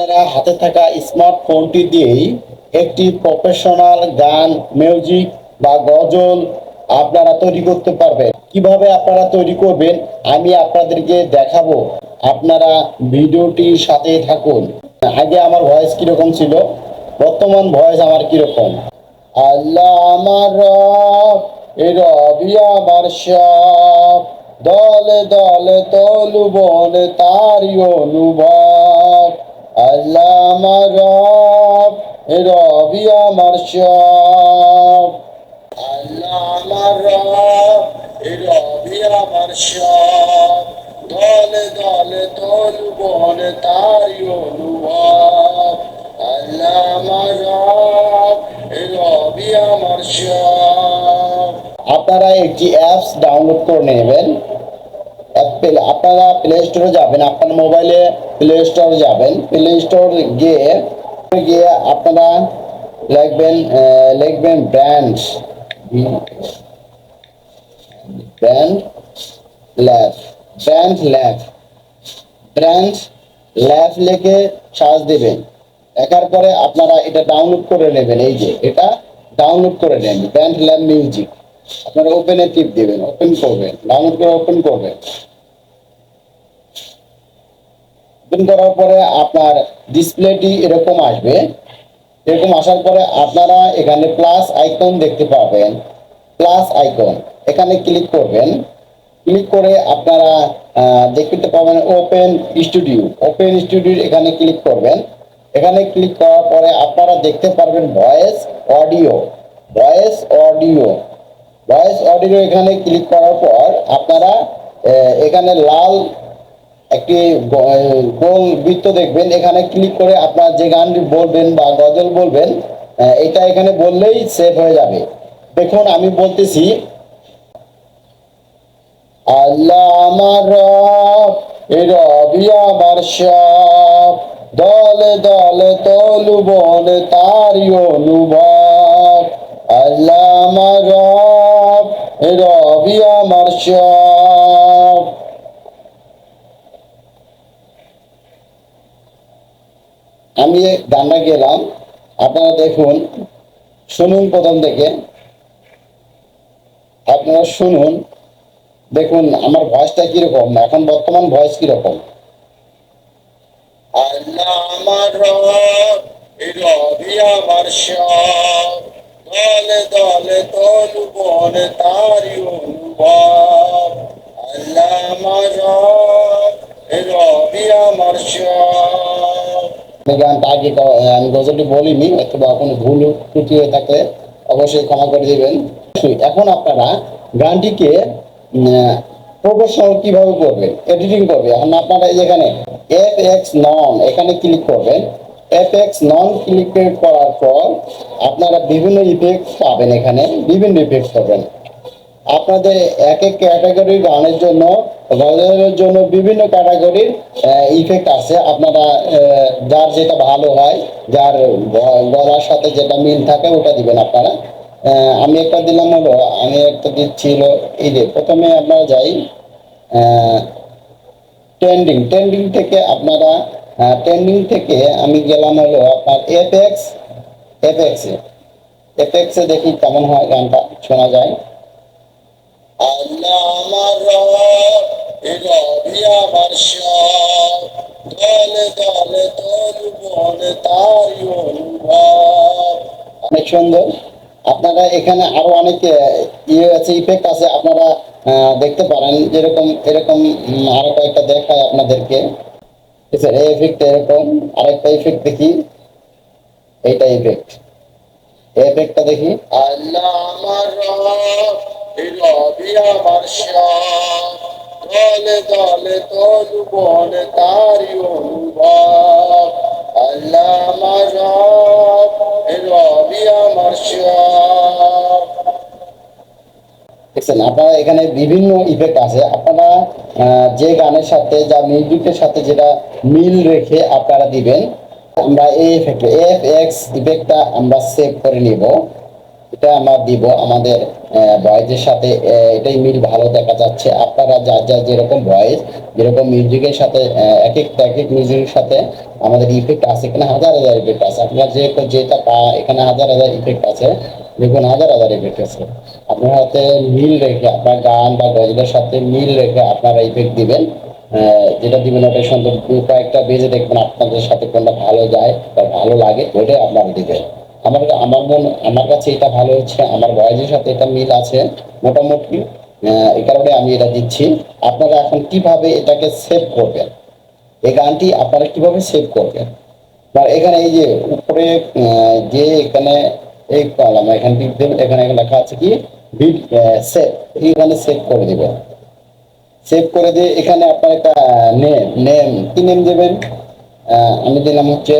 আপনারা হাতে থাকা স্মার্টফোনটি দিয়েই একটি প্রফেশনাল গান মিউজিক বা গজল আপনারা তৈরি করতে পারবেন। কীভাবে আপনারা তৈরি করবেন আমি আপনাদেরকে দেখাবো। আপনারা ভিডিওটির সাথে থাকুন। আগে আমার ভয়েস কীরকম ছিল? বর্তমান ভয়েস আমার কীরকম? আল্লাহ আমার রব, এ রবি আমার সব। দলে দলে তলু বন তারি অনুভব। আল্লাহ আমার রব রবি আমার সব। আল্লাহ আমার রব রবি আমার সব। দলে দলে তলু বন তারি অনুভব। আল্লাহ আমার রব রবি আমার সব। আপনারা একটি অ্যাপস ডাউনলোড করে নেবেন। অ্যাপেল, আপনারা প্লে স্টোরে যাবেন। আপনার মোবাইলে প্লে স্টোরে যাবেন। প্লে স্টোর গিয়ে গিয়ে আপনারা লিখবেন লিখবেন brand brand lab brand lab brand lab লিখে সার্চ দেবেন। দেখার পরে আপনারা এটা ডাউনলোড করে নেবেন। এই যে, এটা ডাউনলোড করে নেন। ব্র্যান্ড ল্যাব মিউজিক আপনারা ওপেনে টিপ দেবেন ওপেন করবেন। ডাউনলোড করে ওপেন করবেন। ওপেন করার পরে আপনার ডিসপ্লেটি এরকম আসবে। এরকম আসার পরে আপনারা এখানে প্লাস আইকন দেখতে পাবেন। প্লাস আইকন এখানে ক্লিক করবেন। ক্লিক করে আপনারা দেখতে পাবেন ওপেন স্টুডিও ওপেন স্টুডিও এখানে ক্লিক করবেন। এখানে ক্লিক করার পরে আপনারা দেখতে পারবেন voice audio voice audio voice audio এখানে ক্লিক করার পর আপনারা এখানে লাল একটি গোল বৃত্ত দেখবেন? এখানে ক্লিক করে আপনার যে গানটি বলবেন বা গজল বলবেন এটা এখানে বললেই সেভ হয়ে যাবে। দেখুন, আমি বলতেছি, আল্লাহ আমার রব রবি আমার সব। দলে দলে তলু বন তারি অনুভব। আল্লাহ আমার রব রবি আমার সব। আমি গানটা গেলাম, আপনারা দেখুন, শুনুন প্রথম থেকে। আপনারা শুনুন, দেখুন আমার ভয়েসটা কীরকম, এখন বর্তমান ভয়েস কীরকম। আল্লাহ আমার দলে দলে তলু বনে তারি অনুভব। আল্লাহ আমার রব আমার সব। গানটা আগে আমি গজলটি বলিনি অথবা কোনো ভুল ত্রুটি হয়ে থাকলে অবশ্যই ক্ষমা করে দিবেন। এখন আপনারা গানটিকে প্রফেশনাল কীভাবে করবেন এডিটিং করবে। এখন আপনারা এই যেখানে এফ এক্স নন এখানে ক্লিক করবেন। এফ এক্স নন ক্লিক করার পর আপনারা বিভিন্ন ইফেক্ট পাবেন এখানে, বিভিন্ন ইফেক্ট পাবেন। আপনাদের এক এক ক্যাটাগরির গানের জন্য গজলের জন্য বিভিন্ন ক্যাটাগরির ইফেক্ট আছে। আপনারা যার যেটা ভালো হয়, যার গলার সাথে যেটা মিল থাকে, ওটা দিবেন আপনারা। আমি একটা দিলাম হলো, আমি একটা দিচ্ছি হলো এই যে প্রথমে আপনারা যাই ট্রেন্ডিং ট্রেন্ডিং থেকে আপনারা ট্রেন্ডিং থেকে আমি গেলাম হলো আপনার এফএক্স এফএক্সে এফএক্সে দেখি কেমন হয় গানটা, শোনা যায়। আমার অনেক সুন্দর। আপনারা এখানে আরও অনেক ইয়ে আছে ইফেক্ট আছে। আপনারা দেখতে পারেন যেরকম, এরকম আরও কয়েকটা দেখায় আপনাদেরকে। এই ইফেক্ট এরকম। আরেকটা ইফেক্ট দেখি। এইটা ইফেক্ট এফেক্টটা দেখি। আল্লাহ দলে দলে তলু তারি অনুভব আল্লাহ আমার রবি আমার দেখছেন, আপনারা এখানে বিভিন্ন ইফেক্ট আছে। আপনারা যে গানের সাথে, যা মিউজিকের সাথে যেটা মিল রেখে আপনারা দিবেন আমরা এই ইফেক্ট এফ এক্স ইফেক্টটা আমরা সেভ করে নিব। এটা আমরা দিব আমাদের ভয়েসের সাথে এটাই মিল ভালো দেখা যাচ্ছে। আপনারা যার যার যেরকম ভয়েস যেরকম মিউজিকের সাথে এক একটা, এক এক মিউজিকের সাথে আমাদের ইফেক্ট আছে এখানে হাজার হাজার ইফেক্ট আছে। আপনারা যে যেটা পা- এখানে হাজার হাজার ইফেক্ট আছে। দেখুন, হাজার হাজার ইফেক্ট আছে। আপনার হাতে মিল রেখে, আপনার গান বা গজলের সাথে মিল রেখে আপনারা ইফেক্ট দিবেন। যেটা দিবেন ওটা সুন্দর কয়েকটা বেজে দেখবেন আপনাদের সাথে কোনটা ভালো যায় বা ভালো লাগে ওটাই আপনারা দিবেন। আমার আমার মন, আমার কাছে এটা ভালো হচ্ছে, আমার বয়সের সাথে এটা মিল আছে। মোটামুটি এই কারণে আমি এটা দিচ্ছি। আপনারা এখন কীভাবে এটাকে সেভ করবেন? এই গানটি আপনারা কীভাবে সেভ করবেন? বা এখানে এই যে উপরে যে এখানে এই কলাম, এখানে এখানে লেখা আছে কি? বিট সেভ এইখানে সেভ করে দিবেন। সেভ করে দিয়ে এখানে আপনার একটা নেম নেম কি নেম দেবেন? আমি দিলাম হচ্ছে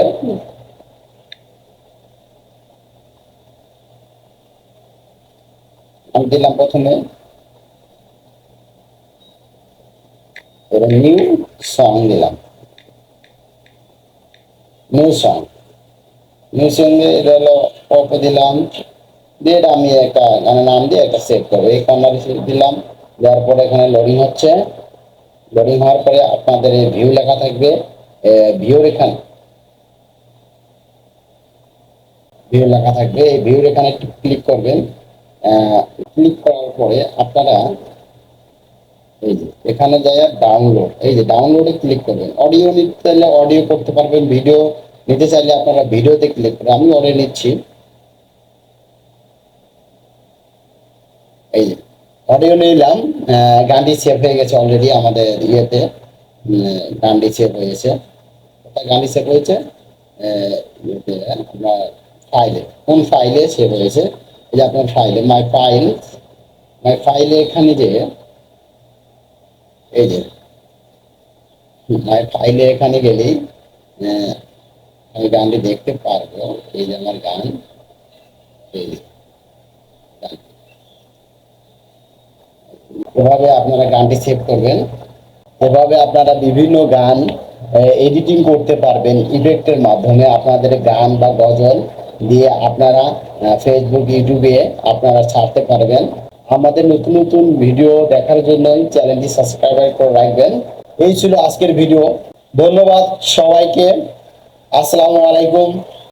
আমি দিলাম প্রথমে। নিউ সং দিলাম। নিউ সং নিউ সঙ্গে এটা হলো পপ দিলাম। দিয়ে আমি একটা গানের নাম দিয়ে একটা সেভ করব। এই কর্নার দিলাম। দেওয়ার পরে এখানে লোডিং হচ্ছে। লোডিং হওয়ার পরে আপনাদের ভিউ লেখা থাকবে ভিউর এখানে ভিউ লেখা থাকবে, এই ভিউর এখানে একটু ক্লিক করবেন। ক্লিক করার পরে আপনারা এই যে, এখানে যায় ডাউনলোড এই যে ডাউনলোডে ক্লিক করবেন। অডিও নিতে চাইলে অডিও করতে পারবেন ভিডিও নিতে চাইলে আপনারা ভিডিওতে ক্লিক করবেন আমি অডিও নিচ্ছি। এই যে অডিও নিলাম। গানটি সেভ হয়ে গেছে অলরেডি আমাদের ইয়েতে। গানটি সেভ হয়েছে। কোথায় গানটি সেভ হয়েছে? ইয়েতে, ফাইলে কোন ফাইলে সেভ হয়েছে? এই যে আপনার ফাইলে মাই ফাইল মাই ফাইলে এখানে যে এই যে মাই ফাইলে এখানে গেলেই আমি গানটি দেখতে পারব। এই যে আমার গান। এই যে গান। এভাবে আপনারা গানটি সেভ করবেন। এভাবে আপনারা বিভিন্ন গান এডিটিং করতে পারবেন ইফেক্টের মাধ্যমে আপনাদের গান বা গজল দিয়ে আপনারা ফেসবুক ইউটিউবে আপনারা ছাড়তে পারবেন। আমাদের নতুন নতুন ভিডিও দেখার জন্য চ্যানেলটি সাবস্ক্রাইব করে রাখবেন। এই ছিল আজকের ভিডিও ধন্যবাদ সবাইকে। আসসালামু আলাইকুম।